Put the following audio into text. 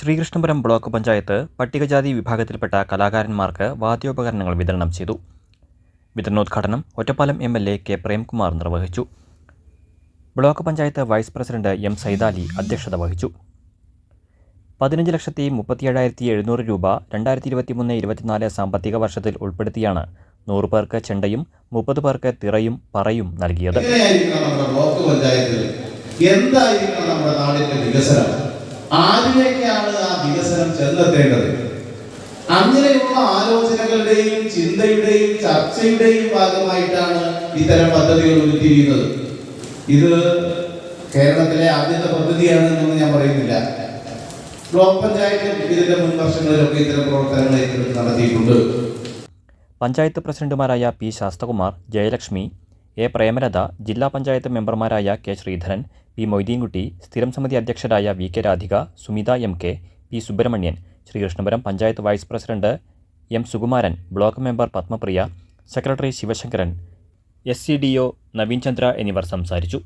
Sreekrishnapuram block panchayat പട്ടികജാതി വിഭാഗത്തിൽപ്പെട്ട കലാകാരന്മാർക്ക് വാദ്യോപകരണങ്ങൾ വിതരണം ചെയ്തു. വിതരണോദ്ഘാടനം Ottapalam M L A K Premkumar നിർവഹിച്ചു. Block panchayat vice president M Saithali അധ്യക്ഷത വഹിച്ചു. പതിനഞ്ച് ലക്ഷത്തി മുപ്പത്തിയേഴായിരത്തി എഴുന്നൂറ് രൂപ രണ്ടായിരത്തി ഇരുപത്തിമൂന്ന് ഇരുപത്തിനാല് സാമ്പത്തിക വർഷത്തിൽ ഉൾപ്പെടുത്തിയാണ് നൂറ് പേർക്ക് ചെണ്ടയും മുപ്പത് പേർക്ക് തിറയും പറയും നൽകിയത്. എന്തായിരിക്കണം നമ്മുടെ നാടിന്റെ വികസനം? ആരിലേക്കാണ് ആ വികസനം ചെന്നെത്തേണ്ടത്? അങ്ങനെയുള്ള ആലോചനകളുടെയും ചിന്തയുടെയും ചർച്ചയുടെയും ഭാഗമായിട്ടാണ് ഇത്തരം പദ്ധതികൾ ഉരുത്തിരിയുന്നത് ഇത് കേരളത്തിലെ ആദ്യത്തെ പദ്ധതിയാണെന്നൊന്നും ഞാൻ പറയുന്നില്ല. ബ്ലോക്ക് പഞ്ചായത്ത് ഇതിന്റെ മുൻ വർഷങ്ങളിലൊക്കെ ഇത്തരം പ്രവർത്തനങ്ങൾ നടത്തിയിട്ടുണ്ട്. പഞ്ചായത്ത് പ്രസിഡന്റുമാരായ പി ശാസ്തകുമാർ ജയലക്ഷ്മി എ പ്രേമലത ജില്ലാ പഞ്ചായത്ത് മെമ്പർമാരായ കെ ശ്രീധരൻ പി മൊയ്തീൻകുട്ടി സ്ഥിരം സമിതി അധ്യക്ഷരായ V K Radhika Sumitha M K P Subramanian Sreekrishnapuram panchayat vice president M Sukumaran block member Padmapriya secretary Sivasankaran S C D O Naveen Chandra എന്നിവർ സംസാരിച്ചു.